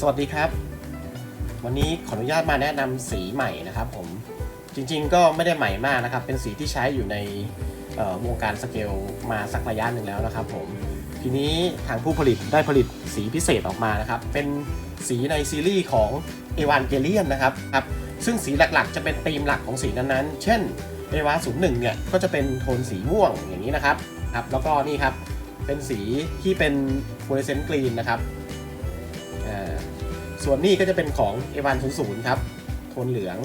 สวัสดีครับ วันนี้ขออนุญาตมาแนะนำสีใหม่นะครับผมจริงๆก็ไม่ได้ใหม่มากนะครับ เป็นสีที่ใช้อยู่ในวงการสเกลมาสักระยะหนึ่งแล้วนะครับผมทีนี้ทางผู้ผลิตได้ผลิตสีพิเศษออกมานะครับ เป็นสีในซีรีส์ของเอวานเกเลียนนะครับครับซึ่งสีหลักๆ จะเป็นธีมหลักของสีนั้นๆ เช่นเอวาศูนย์หนึ่งเนี่ยก็จะเป็นโทนสีม่วงอย่างนี้นะครับครับแล้วก็นี่ครับเป็นสีที่เป็นฟลูออเรสเซนต์กรีนนะครับ ส่วนนี้ก็จะเป็นของเอวานศูนย์ศูนย์ครับโทนเหลือง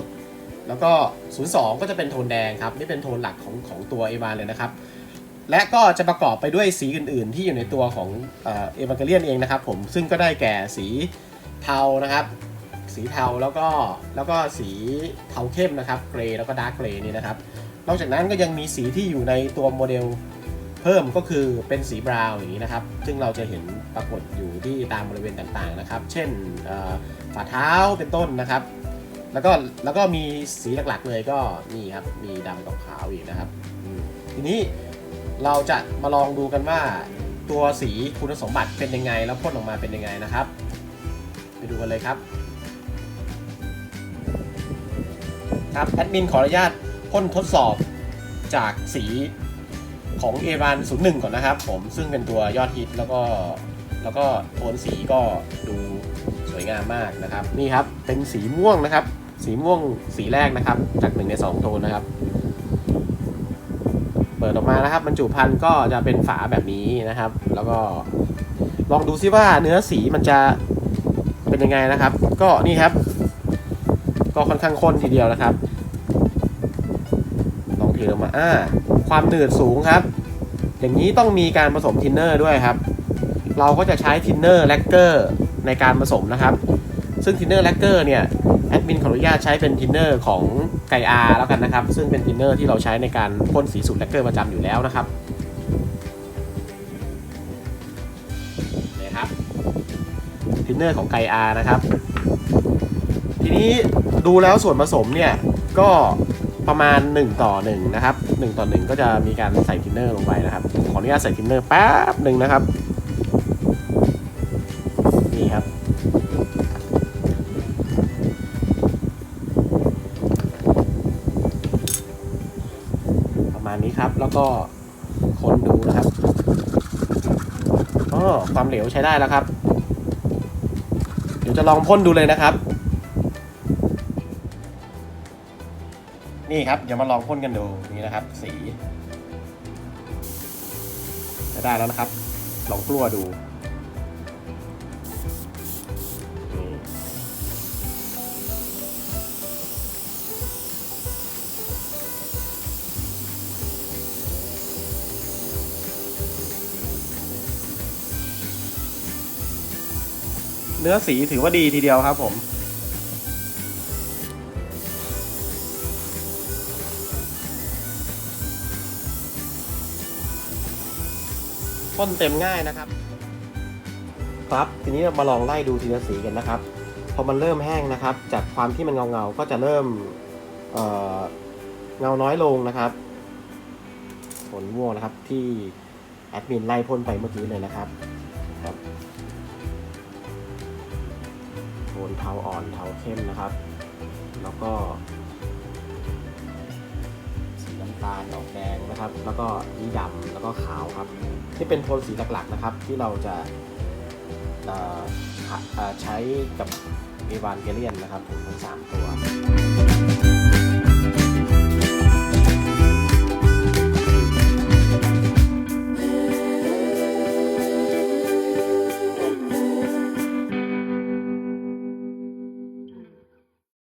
แล้วก็ 02 ก็จะเป็นโทนแดงครับ นี่เป็นโทนหลักของของตัวเอวานเลยนะครับ และก็จะประกอบไปด้วยสีอื่นๆ ที่อยู่ในตัวของเอวานเกเลียนเองนะครับผมซึ่งก็ได้แก่สีเทานะครับสีเทาแล้วก็แล้วก็สีเทาเข้มนะครับเกรย์แล้วก็ดาร์กเกรย์นี่นะครับ นอกจากนั้นก็ยังมีสีที่อยู่ในตัวโมเดล เพิ่มก็คือเป็นสีบราวน์อย่างนี้นะครับ ซึ่งเราจะเห็นปรากฏอยู่ที่ตามบริเวณต่างๆนะครับ เช่นฝ่าเท้าเป็นต้นนะครับ แล้วก็แล้วก็มีสีหลักๆเลยก็นี่ครับ มีดำกับขาวอีกนะครับ ทีนี้เราจะมาลองดูกันว่าตัวสีคุณสมบัติเป็นยังไง แล้วพ่นออกมาเป็นยังไงนะครับ ไปดูกันเลยครับ ครับแอดมินขออนุญาตพ่นทดสอบจากสี ของเอวาน01ก่อนนะครับผมซึ่งเป็นตัวยอดฮิตแล้วก็แล้วก็โทนสีก็ดูสวยงามมากนะครับ นี่ครับเป็นสีม่วงนะครับ สีม่วงสีแรกนะครับ จากหนึ่งในสองโทนนะครับ เปิดออกมานะครับบรรจุภัณฑ์ก็จะเป็นฝาแบบนี้นะครับ แล้วก็ลองดูซิว่าเนื้อสีมันจะเป็นยังไงนะครับ ก็นี่ครับ ก็ค่อนข้างข้นทีเดียวนะครับ ลองเทลงมาอ่า ความหนืดสูงครับ อย่างนี้ต้องมีการผสมทินเนอร์ด้วยครับ เราก็จะใช้ทินเนอร์แลกเกอร์ในการผสมนะครับ ซึ่งทินเนอร์แลกเกอร์เนี่ยแอดมินขออนุญาตใช้เป็นทินเนอร์ของไกอาแล้วกันนะครับ ซึ่งเป็นทินเนอร์ที่เราใช้ในการพ่นสีสูตรแลกเกอร์ประจำอยู่แล้วนะครับนี่ครับทินเนอร์ของไกอานะครับ ทีนี้ดูแล้วส่วนผสมเนี่ยก็ ประมาณ 1 ต่อ1นะครับ1ต่อ1ก็จะมีการใส่ทินเนอร์ลงไปนะครับขออนุญาตใส่ทินเนอร์แป๊บหนึ่งนะครับนี่ครับ ประมาณนี้ครับแล้วก็คนดูนะครับอ๋อความเหลวใช้ได้แล้วครับ เดี๋ยวจะลองพ่นดูเลยนะครับ นี่ครับ เดี๋ยวมาลองพ่นกันดูนี่นะครับ สีจะได้แล้วนะครับ ลองกลัวดูเนื้อสีถือว่าดีทีเดียวครับผม พ่นเต็มง่ายนะครับ ครับทีนี้เรามาลองไล่ดูทีละสีกันนะครับพอมันเริ่มแห้งนะครับ จากความที่มันเงาเงาๆก็จะเริ่มเเงาน้อยลงนะครับ ผลม่วงนะครับที่แอดมินไล่พ่นไปเมื่อกี้เลยนะครับครับโทนเทาอ่อนเทาเข้มนะครับ แล้วก็สีน้ำตาลออกแดง นะครับ แล้วก็นี้ดำแล้วก็ขาวครับ ที่เป็นโทนสีหลักๆนะครับ ที่เราจะใช้กับเอวานเกเลียนนะครับผมทั้งสามตัว